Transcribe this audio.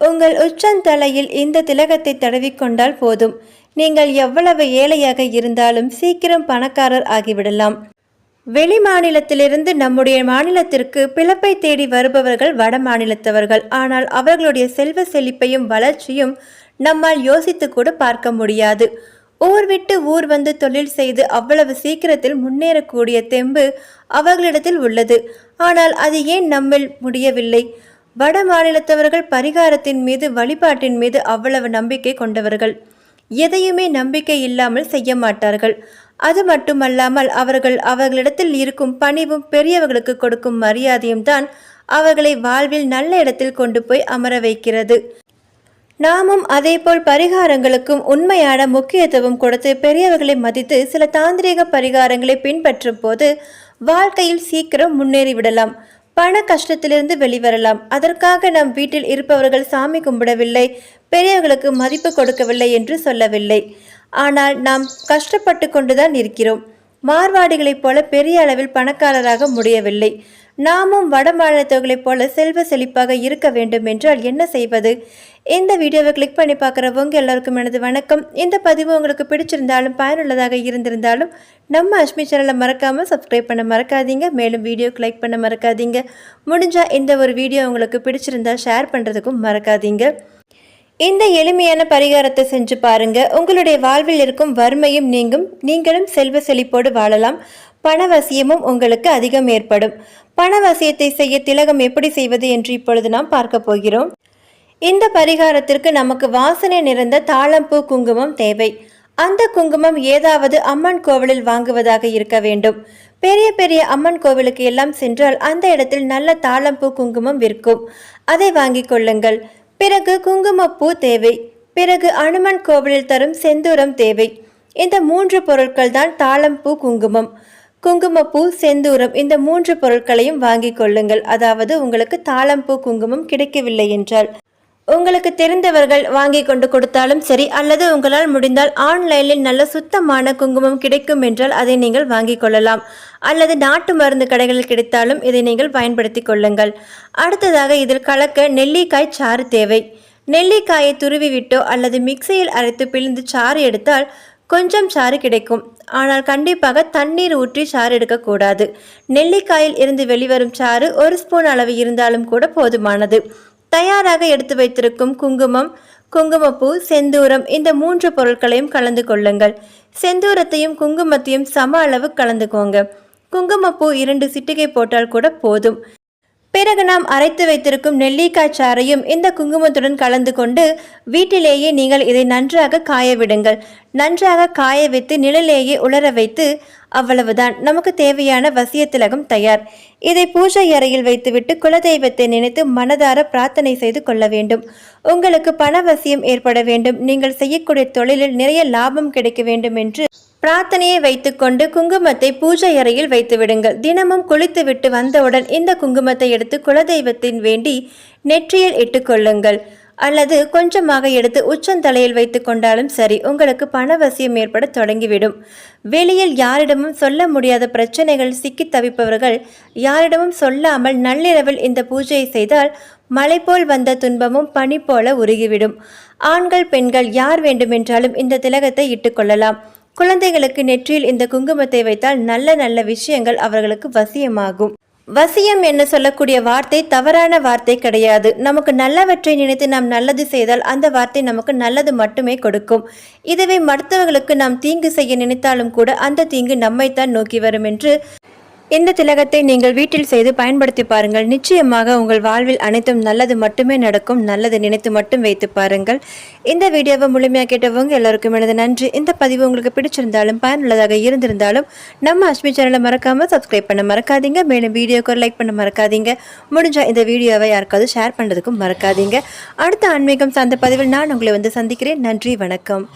உங்கள் உச்சந்தலையில் இந்த திலகத்தை தடவிக்கொண்டால் போதும். நீங்கள் எவ்வளவு ஏழையாக இருந்தாலும் சீக்கிரம் பணக்காரர் ஆகிவிடலாம். வெளி மாநிலத்திலிருந்து நம்முடைய மாநிலத்திற்கு பிழப்பை தேடி வருபவர்கள் வட மாநிலத்தவர்கள். ஆனால் அவர்களுடைய செல்வ செழிப்பையும் வளர்ச்சியும் நம்மால் யோசித்து கூட பார்க்க முடியாது. ஊர் விட்டு ஊர் வந்து தொழில் செய்து அவ்வளவு சீக்கிரத்தில் முன்னேறக்கூடிய தெம்பு அவர்களிடத்தில் உள்ளது. ஆனால் அது ஏன் நம்மில் முடியவில்லை? வட மாநிலத்தவர்கள் பரிகாரத்தின் மீது வழிபாட்டின் மீது அவ்வளவு நம்பிக்கை கொண்டவர்கள். எதையுமே நம்பிக்கை இல்லாமல் செய்ய மாட்டார்கள். அது மட்டுமல்லாமல் அவர்கள் அவர்களிடத்தில் இருக்கும் பணிவும் பெரியவர்களுக்கு கொடுக்கும் மரியாதையும் தான் அவர்களை வாழ்வில் நல்ல இடத்தில் கொண்டு போய் அமர வைக்கிறது. நாமும் அதேபோல் பரிகாரங்களுக்கும் உண்மையான முக்கியத்துவம் கொடுத்து பெரியவர்களை மதித்து சில தாந்திரிக பரிகாரங்களை பின்பற்றும் போது வாழ்க்கையில் சீக்கிரம் முன்னேறிவிடலாம். பண கஷ்டத்திலிருந்து வெளிவரலாம். அதற்காக நம் வீட்டில் இருப்பவர்கள் சாமி கும்பிடவில்லை. பெரியவர்களுக்கு மதிப்பு கொடுக்கவில்லை என்று சொல்லவில்லை. ஆனால் நாம் கஷ்டப்பட்டு கொண்டுதான் இருக்கிறோம். மார்வாடிகளைப் போல பெரிய அளவில் பணக்காரராக முடியவில்லை. நாமும் வடமாநிலத்தவர்களைப் போல செல்வ செழிப்பாக இருக்க வேண்டும் என்றால் என்ன செய்வது? இந்த வீடியோவை கிளிக் பண்ணி பார்க்குறவங்க எல்லாருக்கும் எனது வணக்கம். இந்த பதிவு உங்களுக்கு பிடிச்சிருந்தாலும் பயனுள்ளதாக இருந்திருந்தாலும் நம்ம அஷ்மி சேனலை மறக்காமல் சப்ஸ்கிரைப் பண்ண மறக்காதீங்க. மேலும் வீடியோக்கு லைக் பண்ண மறக்காதீங்க. முடிஞ்சால் இந்த ஒரு வீடியோ உங்களுக்கு பிடிச்சிருந்தா ஷேர் பண்ணுறதுக்கும் மறக்காதீங்க. இந்த எளிமையான பரிகாரத்தை செஞ்சு பாருங்க. உங்களுடைய வாழ்வில் இருக்கும் வறுமையும் நீங்கும். நீங்களும் செல்வ செழிப்போடு வாழலாம். பணவசியமும் உங்களுக்கு அதிகம் ஏற்படும். பணவசியத்தை செய்ய திலகம் எப்படி செய்வது என்று இப்பொழுது நாம் பார்க்க போகிறோம். இந்த பரிகாரத்திற்கு நமக்கு வாசனை நிறைந்த தாளம்பூ குங்குமம் தேவை. அந்த குங்குமம் ஏதாவது அம்மன் கோவிலில் வாங்குவதாக இருக்க வேண்டும். பெரிய பெரிய அம்மன் கோவிலுக்கு எல்லாம் சென்றால் அந்த இடத்தில் நல்ல தாளம்பூ குங்குமம் விற்கும். அதை வாங்கிக் கொள்ளுங்கள். பிறகு குங்குமப்பூ தேவை. பிறகு அனுமன் கோவிலில் தரும் செந்தூரம் தேவை. இந்த மூன்று பொருட்கள் தான் தாளம்பூ குங்குமம். குங்குமப்பூ செந்தூரம் இந்த மூன்று பொருட்களையும் வாங்கிக் கொள்ளுங்கள். அதாவது உங்களுக்கு தாளம்பூ குங்குமம் கிடைக்கவில்லை என்றால் உங்களுக்கு தெரிந்தவர்கள் வாங்கி கொண்டு கொடுத்தாலும் சரி அல்லது உங்களால் முடிந்தால் ஆன்லைனில் நல்ல சுத்தமான குங்குமம் கிடைக்கும் என்றால் அதை நீங்கள் வாங்கிக் கொள்ளலாம். அல்லது நாட்டு மருந்து கடைகளில் கிடைத்தாலும் இதை நீங்கள் பயன்படுத்தி கொள்ளுங்கள். அடுத்ததாக இதில் கலக்க நெல்லிக்காய் சாறு தேவை. நெல்லிக்காயை துருவி விட்டோ அல்லது மிக்சியில் அரைத்து பிழிந்து சாறு எடுத்தால் கொஞ்சம் சாறு கிடைக்கும். ஆனால் கண்டிப்பாக தண்ணீர் ஊற்றி சாறு எடுக்கக்கூடாது நெல்லிக்காயில் இருந்து வெளிவரும் சாறு ஒரு ஸ்பூன் அளவு இருந்தாலும் கூட போதுமானது. தயாராக எடுத்து வைத்திருக்கும் குங்குமம் குங்குமப்பூ செந்தூரம் இந்த மூன்று பொருட்களையும் கலந்து கொள்ளுங்கள். செந்தூரத்தையும் குங்குமத்தையும் சம அளவு கலந்துக்கோங்க. குங்குமப்பூ இரண்டு சிட்டிகை போட்டால் கூட போதும். பிறகு நாம் அரைத்து வைத்திருக்கும் நெல்லிக்காய் சாறையும் இந்த குங்குமத்துடன் கலந்து கொண்டு வீட்டிலேயே நீங்கள் இதை நன்றாக காய விடுங்கள். நன்றாக காய வைத்து நிழலேயே உலர வைத்து அவ்வளவுதான். நமக்கு தேவையான வசிய திலகம் தயார். இதை பூஜை அறையில் வைத்துவிட்டு குலதெய்வத்தை நினைத்து மனதார பிரார்த்தனை செய்து கொள்ள வேண்டும். உங்களுக்கு பணவசியம் ஏற்பட வேண்டும். நீங்கள் செய்யக்கூடிய தொழிலில் நிறைய லாபம் கிடைக்க வேண்டும் என்று பிரார்த்தனையை வைத்துக்கொண்டு குங்குமத்தை பூஜை அறையில் வைத்து விடுங்கள் தினமும் குளித்துவிட்டு வந்தவுடன் இந்த குங்குமத்தை எடுத்து குலதெய்வத்தின் வேண்டி நெற்றியில் இட்டுக்கொள்ளுங்கள். அல்லது கொஞ்சமாக எடுத்து உச்சந்தலையில் வைத்து கொண்டாலும் சரி உங்களுக்கு பணவசியம் ஏற்பட தொடங்கிவிடும். வெளியில் யாரிடமும் சொல்ல முடியாத பிரச்சனைகள் சிக்கி தவிப்பவர்கள் யாரிடமும் சொல்லாமல் நள்ளிரவில் இந்த பூஜையை செய்தால் மலை போல் வந்த துன்பமும் பனி போல உருகிவிடும். ஆண்கள் பெண்கள் யார் வேண்டுமென்றாலும் இந்த திலகத்தை இட்டுக்கொள்ளலாம். குழந்தைகளுக்கு நெற்றியில் இந்த குங்குமத்தை வைத்தால் நல்ல நல்ல விஷயங்கள் அவர்களுக்கு வசியமாகும். வசியம் என்ன சொல்லக்கூடிய வார்த்தை தவறான வார்த்தை கிடையாது. நமக்கு நல்லவற்றை நினைத்து நாம் நல்லது செய்தால் அந்த வார்த்தை நமக்கு நல்லது மட்டுமே கொடுக்கும். இதுவே மருத்துவர்களுக்கு நாம் தீங்கு செய்ய நினைத்தாலும் கூட அந்த தீங்கு நம்மைத்தான் நோக்கி வரும் என்று இந்த திலகத்தை நீங்கள் வீட்டில் செய்து பயன்படுத்தி பாருங்கள். நிச்சயமாக உங்கள் வாழ்வில் அனைத்தும் நல்லது மட்டுமே நடக்கும். நல்லது நினைத்து மட்டும் வைத்து பாருங்கள். இந்த வீடியோவை முழுமையாக கேட்டவங்க எல்லாருக்கும் எனது நன்றி. இந்த பதிவு உங்களுக்கு பிடிச்சிருந்தாலும் பயனுள்ளதாக இருந்திருந்தாலும் நம்ம அஸ்மி சேனலை மறக்காமல் சப்ஸ்கிரைப் பண்ண மறக்காதீங்க. மேலும் வீடியோக்கு லைக் பண்ண மறக்காதீங்க. முடிஞ்சால் இந்த வீடியோவை யாருக்காவது ஷேர் பண்ணுறதுக்கும் மறக்காதீங்க. அடுத்த ஆன்மீகம் சார்ந்த பதிவில் நான் உங்களை வந்து சந்திக்கிறேன். நன்றி வணக்கம்.